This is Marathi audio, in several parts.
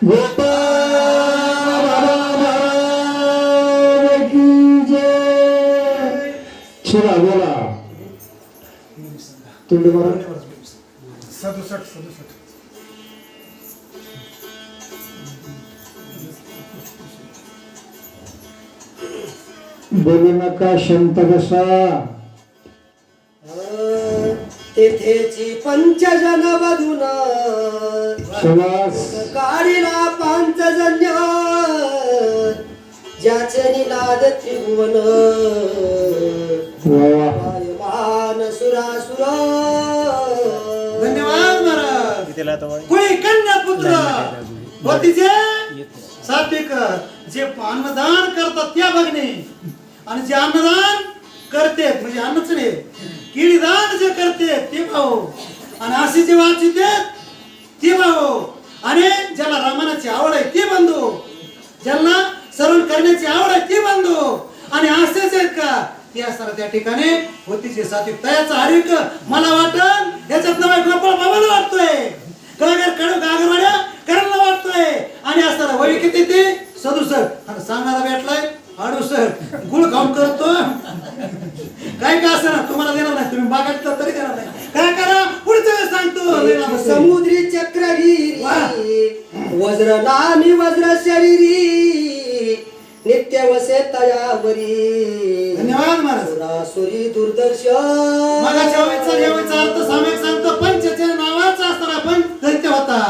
शिवा बोला. तुंडी मारा. सदुसष्ट सदुसष्ट. बोलू नका शांत बसा. तेथेची पंचजन वधून काढिला पांचजन्य. ज्याचे निनाद त्रिभुवन. सुरासुर. धन्यवाद महाराज. कुणी कन्या पुत्र? व तिचे जे अन्नदान करतात त्या बघणे आणि जे अन्नदान करते म्हणजे अन्नच नाही किळीदान जे करते ते भाऊ आणि असे जे वाचित ते भाऊ आणि ज्याला रामानाची आवड आहे ते बंधू ज्यांना सरळ करण्याची आवड आहे ते बंधू आणि असेच आहेत का ते असताना त्या ठिकाणी होतीचे साथी तयाचा हरिक मला वाटत याच्यात नवा गोपाळ बाबाला वाटतोय गागर कडू गागरवाड्या करायला वाटतोय आणि असताना वय किती ते सर आणि सांगणारा भेटलाय अडुसष्ट गुळ काम करतो काय का असं तुम्हाला देणार नाही. तुम्ही बागायत तर तरी देणार नाही. काय करा? पुढचं वेळेस सांगतो. समुद्री चक्रगिरी वज्र नामी वज्र शरीरी. नित्य वसे तयावरी धन्यवाद महाराज. सुरासुरी दुर्दर्शन मगाच्या वेळेचा यावेळेचा अर्थ सामायिक सांगतो पंचच्या नावाचा असताना पंच दैत्य होता.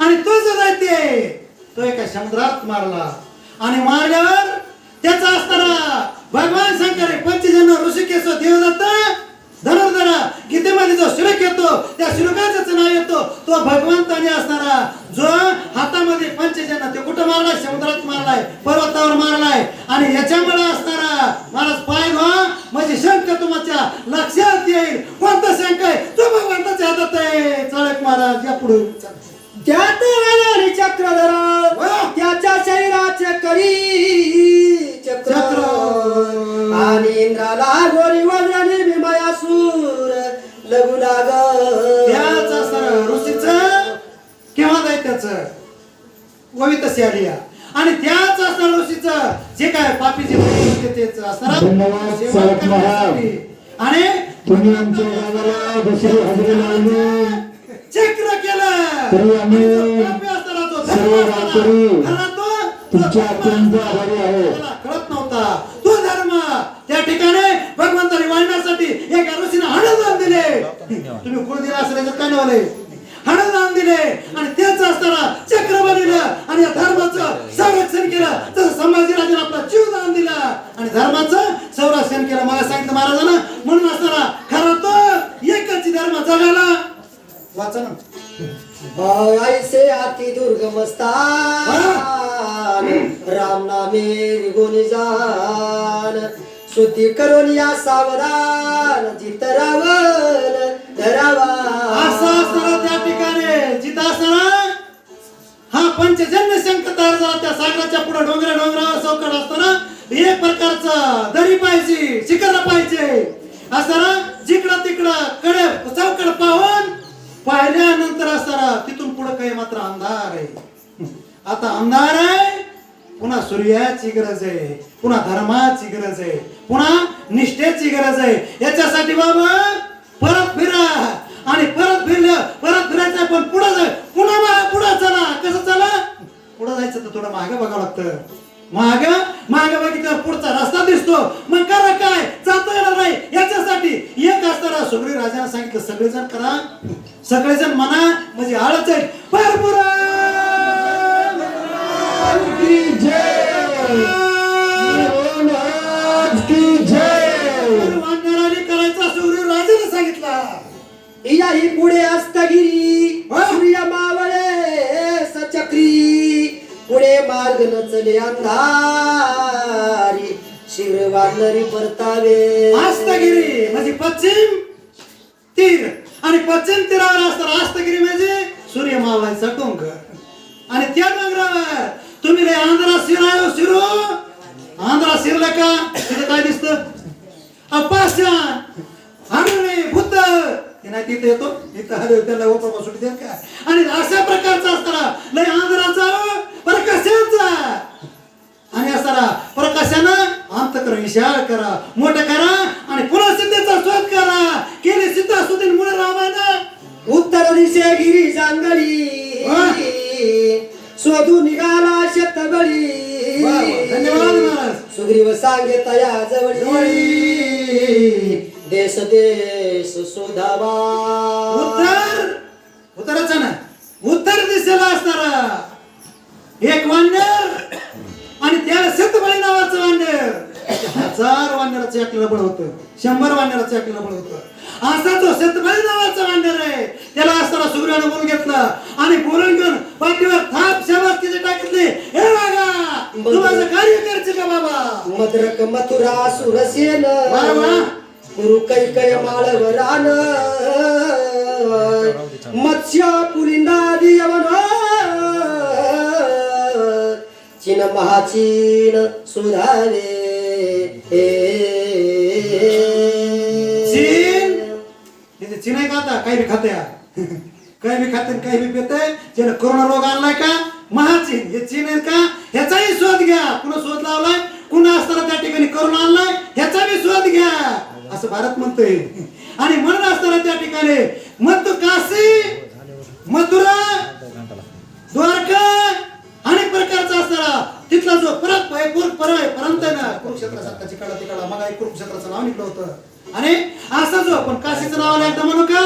आणि तो जो दैत्य तो एका समुद्रात मारला. आणि मारल्यावर त्याचा असताना भगवान शंकर पंचजन ऋषिकेश देवदत्त धनुर्धरा गीतेमध्ये जो शिलक येतो त्या शिलकाच नाव येतो तो भगवंताने असणारा जो हातामध्ये पंचजन ते कुठं मारलाय? समुद्रात मारलाय पर्वतावर मारलाय. आणि याच्यामुळे असणारा महाराज पाय म्हणजे शंख तुमच्या लक्षात येईल. कोणता शंख आहे? तो भगवंताच्या हातात आहे. चाळक महाराज या पुढे तरी आम्ही सर्व असणारा, गावकरी खरा तो- तो तुमचे धर्म अत्यंत. आभारी. त्याला कळत नव्हता. तो धर्म त्या ठिकाणी भगवंताने वाढण्यासाठी एका ऋषीने हणदान दिले. तुम्ही कुळ दिला असेल याच्यात काय नवलंय हणदान दिले. आणि तेच असताना चक्र बनविलं आणि या धर्माचं संरक्षण केलं. तसं संभाजीराजाने आपला जीव दान दिला. आणि धर्माचं संरक्षण केलं. मला सांगितलं महाराजांना म्हणून असताना खरा तो एकच धर्म जगाला वाचा ना. ऐसे अति दुर्गम स्थान. राम नामे निघून जान स्तुती करून या सावधान जित रावण धरावा. असं त्या ठिकाणी जिथं असताना हा पंचजन्य शंख तयार झाला त्या सागराच्या पुढे डोंगरा डोंगरावर चौकट असताना एक प्रकारचं दरी पाहिजे शिखर पाहिजे. असताना जिकडं तिकडं कडे चौकट पाहून पाहिल्यानंतर असताना तिथून पुढे काही मात्र अंधार आहे. आता अंधार आहे पुन्हा सूर्याची गरज आहे पुन्हा धर्माची गरज आहे पुन्हा निष्ठेची गरज आहे. याच्यासाठी बाबा परत फिरा आणि परत फिरलं परत फिरायचं पण पुढे जाय पुन्हा मा- पुढं चला. कसं चला? पुढे जायचं तर थोडं मागे बघावं लागतं. माग मागे बघितल्यावर पुढचा रस्ता दिसतो. मग करा काय? जाता येणार नाही. याच्यासाठी एक असताना सुग्री राजाने सांगितलं सगळेजण करा. सगळेजण म्हणा म्हणजे आळच आहे. करायचा सुग्री राजाने सांगितला. याही पुढे अस्तगिरी. वा! पुढे चले अंधारी. शिर वानरी परतावे. आस्तगिरी म्हणजे पश्चिम तीर. आणि पश्चिम तीरावर असताना आस्तगिरी म्हणजे सूर्य मावायचा डोंगर. आणि त्या डोंगरावर तुम्ही रे आंध्रा शिरायो शिरो? आंध्रा शिरला का? तिथे काय दिसत? अपाषाण हरणे भूत. ते नाही तिथे येतो. इथं हरे त्याला ओपा सुटी द्या का आणि अशा प्रकारचा असताना लय आंध्राचा असताना प्रकाशानं अंतकर विशाळ करा मोठं करा आणि पुन्हा सिद्धेचा शोध करा. केले सिद्ध मुळे रामायण उत्तर दिशे गिरी जांगळी. शोधू निघाला शेतबळी. धन्यवाद महाराज. सुग्रीव सांगे तया जवळी. जवळी. देश देश शोधावा उत्तर. बळ होतं. शंभर वानराचं एकलं बळ होतं. असा तो सतबळी नावाचा वानर आहे. त्याला असताना सुग्रीवानं बोलून घेतलं. आणि बोलून घेऊन पाठीवर थाप शाबास तिचे टाकले हे बागा तू माझं कार्य करते का बाबा? मद्रक मथुरा सुरसेन. गुरु कैकय माळवरान मत्स्य पुलिंदादी यवन चीन महाचीन सुधावे चीन आता काही बी खाते काही बी खाते काही बी पिते ज्याने कोरोना रोग आणलाय का? महाचीन. हे चीन आहे का? ह्याचाही शोध घ्या. कुणा शोध लावलाय? कुणा असताना त्या ठिकाणी करोना आणलाय? ह्याचा बी शोध घ्या. असं भारत म्हणतोय. आणि म्हणून असताना त्या ठिकाणी मत काशी मथुरा द्वारका अनेक प्रकारचा असणारा तिथला जो परत आहे, पर आहे, परंत आहे ना कुरुक्षेत्रासारखा जिकडा तिकडा मग कुरुक्षेत्राचं नाव निघलं होतं. आणि असा जो पण काशीचं नाव आलं एकदा म्हणू का?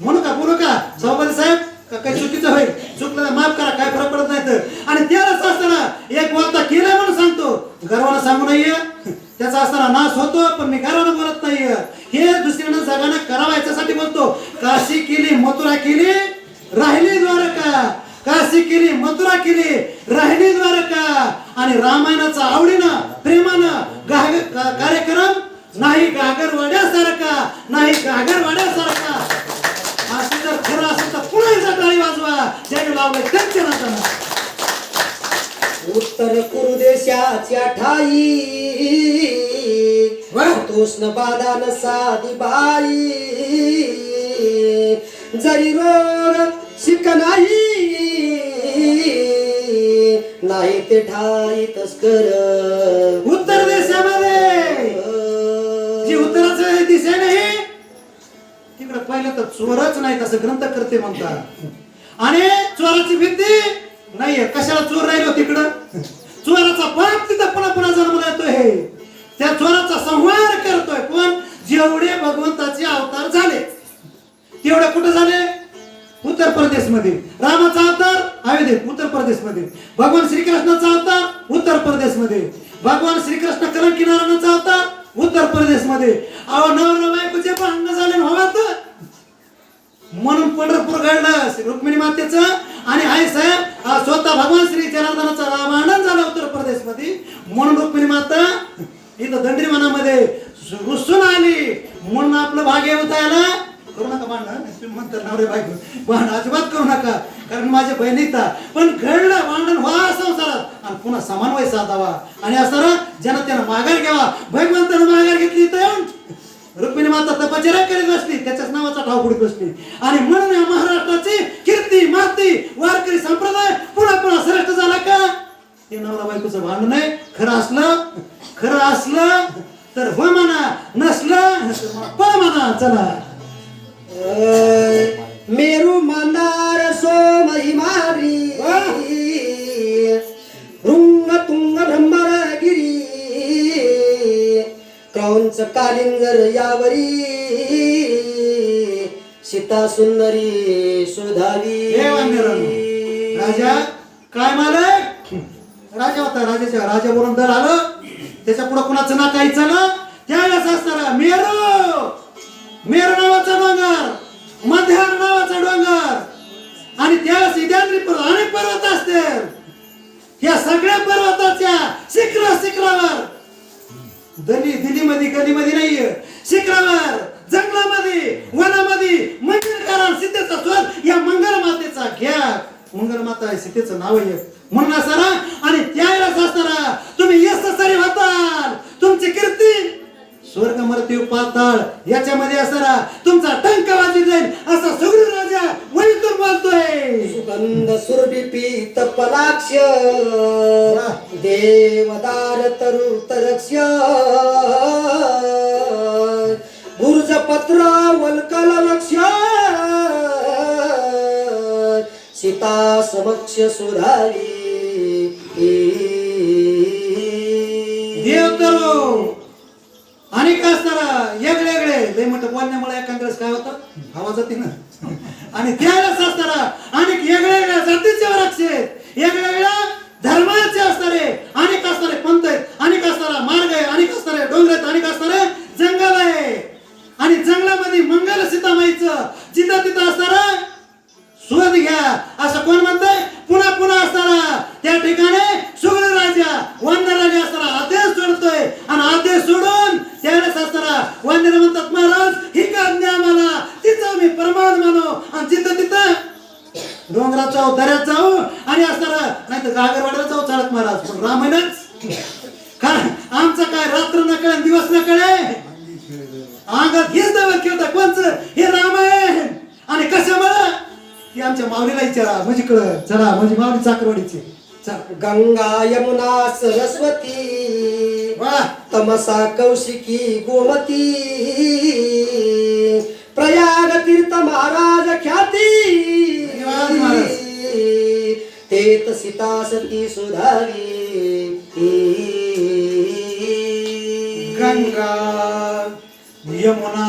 म्हणू का बोलू का? सभापती साहेब काही चुकीचं होईल? चुकलं माफ करा काय फरक पडत नाही तर. आणि त्यालाच असताना एक बोलता केलाय म्हणून सांगतो. गर्वानं सांगू नाहीये त्याचा असताना नाश होतो पण मी गर्वानं बोलत नाही हे दुसऱ्यानं जगानं करावं याच्यासाठी बोलतो. काशी केली मथुरा केली राहिली द्वारका. काशी केली मथुरा केली राहिली द्वारका. आणि रामायणाचा आवडीनं प्रेमानं कार्यक्रम नाही गागरवाड्यासारखा नाही गागरवाड्यासारखा असं जर खरं असेल तर पुन्हा एकदा टाळी लावलं उत्तर कुरुदेशाच्या ठाई. तोष्ण बादान साधी बाई. जरी रोग शिक नाही नाही ते ठाई तस्कर उत्तर देशामध्ये जी उत्तराचं दिशा नाही तिकडे पाहिलं तर चोरच नाही तसं ग्रंथ करते म्हणतात. आणि चोराची भीती नाहीये. कशाला चोर राहिलो तिकडं? चोराचा बाप तिथं पुन्हा पुन्हा जन्मला येतोय त्या चोराचा संहार करतोय कोण? जेवढे भगवंताचे अवतार झाले. तेवढे कुठे झाले? उत्तर प्रदेशमध्ये रामाचा अवतार अयोध्येत उत्तर प्रदेशमध्ये भगवान श्रीकृष्णाचा अवतार उत्तर प्रदेशमध्ये भगवान श्रीकृष्ण कलंकी नारायणाचा अवतार उत्तर प्रदेशमध्ये अहो नवरा बायकोचे भांडण झाले हवा तर म्हणून पंढरपूर घडलं श्री रुक्मिणी मातेचं. आणि आई साहेब हा स्वतः भगवान श्री जनार्दनाचा रामायण झालं उत्तर प्रदेशमध्ये म्हणून रुक्मिणी माता इथं दंडरी वनामध्ये रुसून आली. म्हणून आपलं भाग्य उतायला करू नका भांडण तुम्ही नवरे बायको. भांडण अजिबात करू नका कारण माझ्या बहिणीचा पण घडलं भांडण व्हा संसारात. आणि पुन्हा समान वय साधावा. आणि असं जनतेनं माघार घ्यावा. भगवंतानं माघार घेतली तर रुक्मिणी माता तपश्चर्या करीत बसली त्याच्याच नावाचा ठाव पुढे बसली. आणि म्हणून या महाराष्ट्राची कीर्ती माती वारकरी संप्रदाय पुन्हा पुन्हा श्रेष्ठ झाला का? ते नवरा बायकोचं भांडण आहे खरं असलं खरं असलं तर हो म्हणा. नसलं पण म्हणा चला. मेरू मंदार कालिंगर यावरी सीता सुंदरी सुधावी. राजा काय मालक? राजा होता राजाच्या राजा बरोबर दर आलं. त्याच्या पुढे कुणाचं ना काहीच ना? त्यावेळेस असताना मेरू. मेरू नावाचा डोंगर मध्यार नावाचा डोंगर. आणि त्यावेळेस इद्यांद्री पर्वत अनेक पर्वत असते या सगळ्या पर्वताच्या शिखर शिखरावर दली दिल्लीमध्ये गलीमध्ये नाहीये. शिखरावर जंगलामध्ये वनामध्ये मंगल कारण सीतेचा स्वर या मंगल मातेचा घ्या मंगल माता आहे सीतेचं नाव आहे. म्हणून असताना आणि त्यावेळेस असताना तुम्ही यशस्वी होताल. तुमची कीर्ती स्वर्ग मृत्यू पाताळ याच्यामध्ये असणारा तुमचा टंक वाजली जाईल असा सगळे राजा वळीतून बोलतोय. सुगंध सुरभी पीत पलाक्ष देवदार तरु तरक्ष बुर्ज पत्र वलकल लक्ष सीता समक्ष सुधारी. देव करो. आणि काय येगळे वेगळे लय म्हणत बोलण्यामुळे एखाद्यास काय होतं? आवाज येते ना. आणि त्यावेळेस असणारा आणि वेगळ्या वेगळ्या जातीचे वृक्ष आहेत. वेगवेगळ्या धर्माचे असणारे. डोंगरात जाऊ दऱ्यात जाऊ आणि असताना नाही तर जागरवाड्याला जाऊ चालत महाराज. पण रामायणच कारण आमचं काय रात्र न कळे दिवस न कळे अंगात हेच दवत खेळता कोणचं? हे रामायण. आणि कशामुळं ती आमच्या माऊलीला विचारा. म्हणजे कळ चला म्हणजे माऊली चाकरवाडीची. चला. गंगा यमुना सरस्वती वा. तमसा कौशिकी गोमती प्रयाग तीर्थ महाराज ख्याती. धन्यवाद महाराज. तेत सीता सती सुधारी. गंगा यमुना.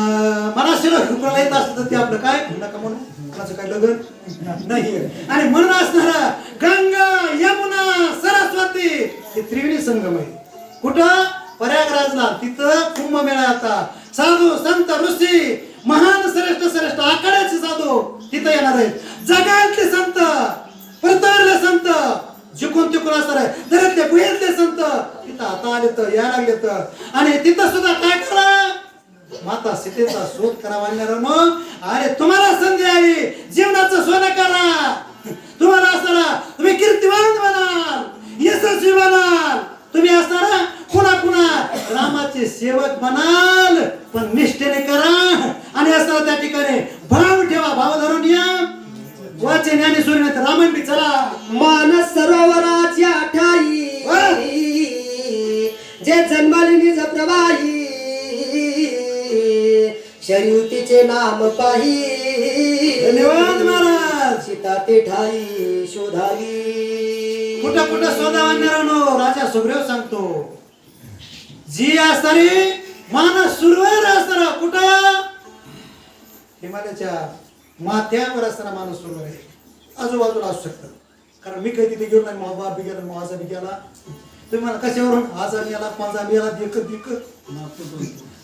मला शिरो हुकला येत असतं ते आपलं काय? नका म्हणू. कोणाचं काय लग्न? नाही. आणि म्हणून असणारा गंगा यमुना सरस्वती हे त्रिवेणी संगम आहे. कुठं? प्रयागराजला. तिथं कुंभमेळा आता. साधू संत ऋषी महान श्रेष्ठ श्रेष्ठ आखाड्याचे साधू. तिथं येणार आहे. जगातले संत परतवरले संत जिकून तिकून असणार आहे. दरातले गुहेतले संत तिथं आता आले तर या लागले तर. आणि तिथं सुद्धा काय करा? माता सीतेचा शोध करा मग. अरे तुम्हाला संधी आली जीवनाचं सोनं करा. तुम्हाला असणारा तुम्ही कीर्तिवान बनाल. यशस्वी बनाल. तुम्ही असणारा पुन्हा पुन्हा रामाचे सेवक बनाल. पण निष्ठेने करा. आणि असणारा त्या ठिकाणी भाव ठेवा. भाव धरून या वाचे ज्ञानी सूर्य नाही तर रामायण बी चला. मानस सरोवराच्या ठाई. जे जन्माली निज प्रवाही. शर्युतीचे नाम पाही. धन्यवाद महाराज. सीता ते ठाई शोधावी. कुठं कुठं शोधा आणणारानो राजा सुग्रीव सांगतो. जी असणारी मानस सुरवर असणारा. कुठं? हिमालयाच्या माथ्यावर असताना माणूस सुरू आहे आजूबाजूला असू शकतं. कारण मी काही तिथे गेलो नाही माझा बाप बी गेला माझा बी गेला. तुम्ही मला कशावरून? आजा गेला माझा गेला दिक दिक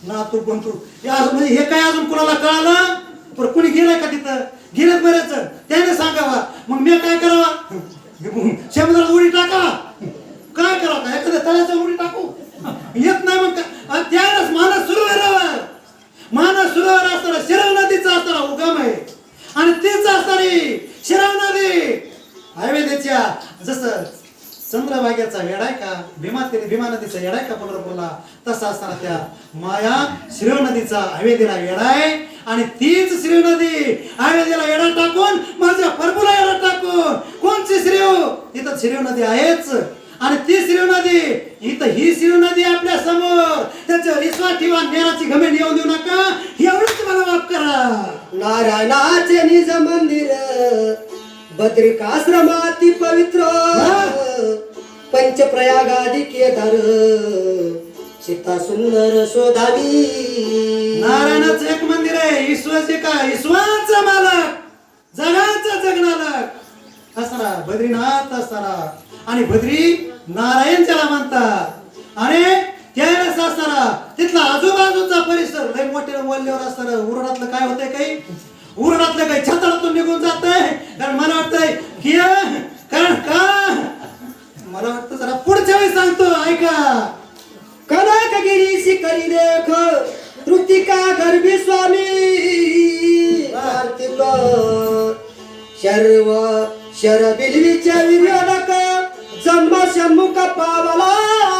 ना तू पण तू. हे अजून म्हणजे हे काय अजून कुणाला कळालं? पण कुणी गेलंय का तिथं? गेलं बरेच त्याने सांगावा. मग मी काय करावा? समुद्रात उडी टाका. काय करावं एखाद्या तळ्याचा उडी टाकू. येत नाही मग का- आणि त्यावेळेस मानस सुरवरावर मानस सुरवर असताना शिराव नदीचा असताना उगम आहे. आणि तीच असणारी शिराव नदी. हायवेच्या जसं चंद्रभाग्याचा येडाय का? भीमा ते भीमा नदीचा येडाय का पंढरपूरला? तसा असताना त्या माया शिरव नदीचा हवेदीला आहे. आणि तीच श्रीव नदी हवेदीला येडा टाकून माझ्या प्रभूला येडा टाकून. कोणची श्रीव तिथं श्रीव नदी आहेच. आणि ती ही श्रीव नदी आपल्यासमोर. त्याच्यावर विश्वास ठेवा नेराची घमेंड येऊन देऊ नका. एवढंच मला माफ करा. नारायणाचे निज मंदिर बद्रिकाश्रमाती पवित्र. पंचप्रयागादी केदार सीता सुंदर शोधावी नारायणाचं एक मंदिर आहे ईश्वरचे काय ईश्वराचा मालक. जगाचा जगनालक. असताना बद्रीनाथ असताना आणि बद्री नारायण त्याला म्हणतात आणि त्यावेळेस असताना तिथला आजूबाजूचा परिसर लय मोठे वल्ल्यावर असताना उरडातलं काय होतंय काही? उरडातलं काही छतातून निघून जात कारण मला वाटतंय की कारण का? मला वाटतं जरा पुढच्या वेळी सांगतो ऐका. कनकगिरी शिकरी देख कृतिका गर्भी स्वामी. शर्व शर बिलवीच्या विर्योदक जन्म का पावला.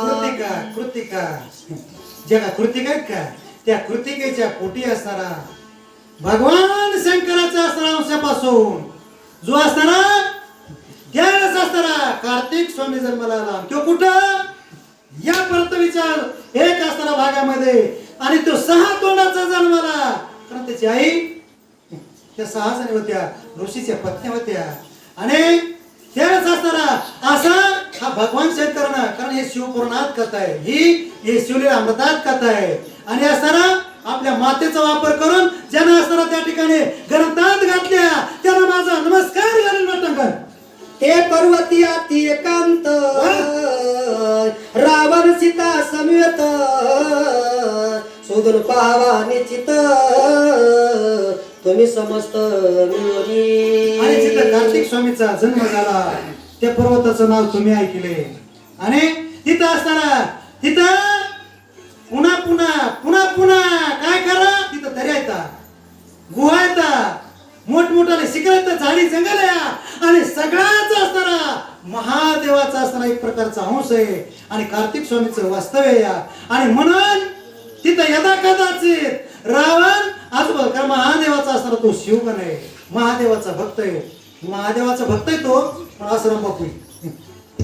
कृतिका कृतिका. ज्या का कृतिका आहेत का? त्या कृतिकेच्या पोटी असणारा भगवान शंकराचा असणारा अंशापासून. जो असताना त्यावेळेस असताना कार्तिक स्वामी जन्माला आला. तो कुठं? या परतवीच्या एक असताना भागामध्ये. आणि तो सहा तोंडाचा जन्माला कारण त्याची आई त्या सहा जणी होत्या ऋषीच्या पत्नी होत्या. आणि त्यावेळेस असताना असा हा भगवान शंकरनं कारण हे शिवपुराणात कथा आहे. ही हे शिवलीला अमृतात कथा आहे. आणि असताना आपल्या मातेचा वापर करून ज्यांना असताना त्या ठिकाणी ग्रंथात घातल्या त्यांना माझा नमस्कार घालेल वाटंकर ते पर्वती अति एकांत रावण सीता समेत शोधून पाहावा निश्चित. तुम्ही समस्त आणि जिथं कार्तिक स्वामीचा जन्म झाला त्या पर्वताचं नाव तुम्ही ऐकले. आणि तिथं असताना तिथं पुन्हा पुन्हा पुन्हा पुन्हा काय करा? तिथं दर्या येतात गुहा येतात मोठमोठाले शिखर झाडी जंगल आणि सगळ्याच असताना महादेवाचा असताना एक प्रकारचा अंश आहे. आणि कार्तिक स्वामीचं वास्तव्य या. आणि म्हणून तिथं यदा कदाचित रावण आजोबा कारण महादेवाचा असणारा तो शिवगण आहे. महादेवाचा भक्त आहे महादेवाचा भक्त आहे तो पण आश्रम बापू.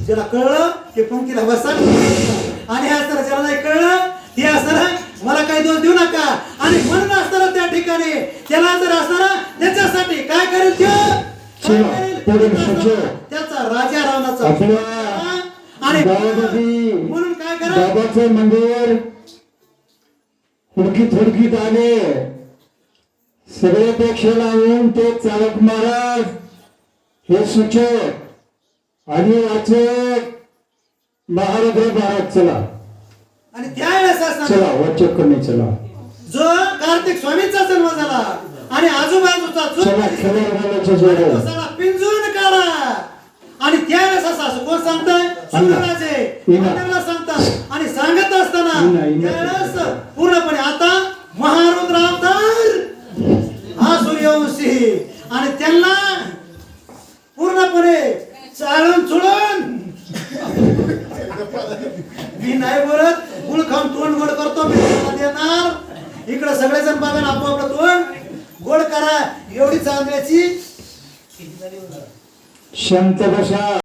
ज्याला कळलं ते पंक्तीला बसा आणि हे असताना ज्याला नाही कळलं ते असताना मला काही दोष देऊ नका. आणि म्हणून असताना त्या ठिकाणी त्याला जर असताना त्याच्यासाठी काय करेल सचिव. त्याचा राजा रावणाचा आणि म्हणून काय करा? बाबाचं मंदिर हुडकीत हुडकीत आले. सगळ्यापेक्षा लावून ते चालक महाराज हे सूचक आणि वाचक महाराज महाराज चला. आणि त्यावेळेस चला वाचक कमी चला. जो कार्तिक स्वामीचा जन्म झाला आणि आजूबाजूचा चला सगळा पिंजून काढा. आणि त्यावेळेस असं कोण सांगताय. मंदिराला सांगतात आणि सांगत असताना. त्यावेळेस पूर्णपणे आता महारुद्र अवतार हा सूर्यवंशी आणि त्यांना पूर्णपणे चाळून चुळून मी नाही बोलत गुळ खाऊन तोंड गोड करतो मी तुम्हाला देणार इकडे सगळेजण बघा ना आपोआपलं तोंड गोड करा. एवढी चांदण्याची शांत बसा